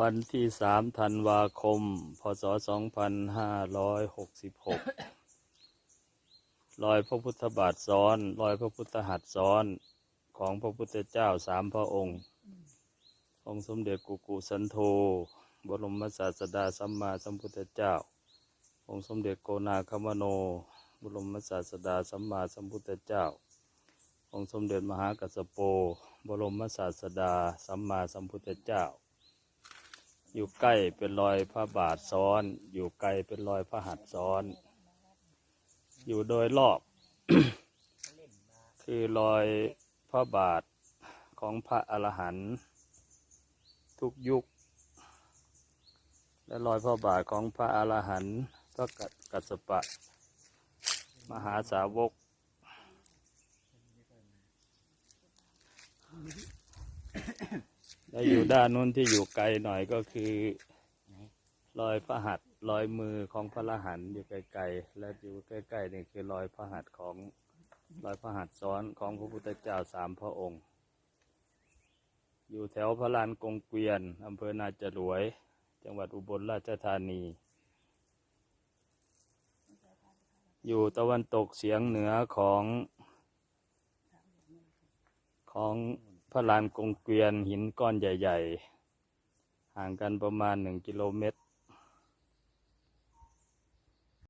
วันที่สามธันวาคม พศสองพันห้าร้อยหกสิบหกรอยพระพุทธบาทซ้อนรอยพระพุทธหัตถ์ซ้อนของพระพุทธเจ้าสามพระองค์ องค์สมเด็จกุกุสันโธบรมศาสดาสัมมาสัมพุทธเจ้า องค์สมเด็จโกนาคมโน บรมศาสดาสัมมาสัมพุทธเจ้า องค์สมเด็จมหากัสสโป บรมศาสดาสัมมาสัมพุทธเจ้า อยู่ใกล้เป็นรอยพระบาทซ้อน อยู่ไกลเป็นรอยพระหัตถ์ซ้อน อยู่โดยรอบ คือรอยพระบาทของพระอรหันต์ทุกยุค และรอยพระบาทของพระอรหันต์พระกัสสปะ มหาสาวก และอยู่ด้านนู้นที่อยู่ไกลหน่อยก็คือรอยพระหัตถ์รอยมือของพระอรหันอยู่ไกลๆ และอยู่ใกล้ๆนี่คือรอยพระหัตถ์ของรอยพระหัตถ์ซ้อนของพระพุทธเจ้าสามพระองค์ อยู่แถวพระลานกงเกวียนอำเภอนาจรวย จังหวัดอุบลราชธานี อยู่ตะวันตกเฉียงเหนือของของ พระลานกงเกวียนหินก้อนใหญ่ ๆ ห่างกันประมาณหนึ่งกิโลเมตร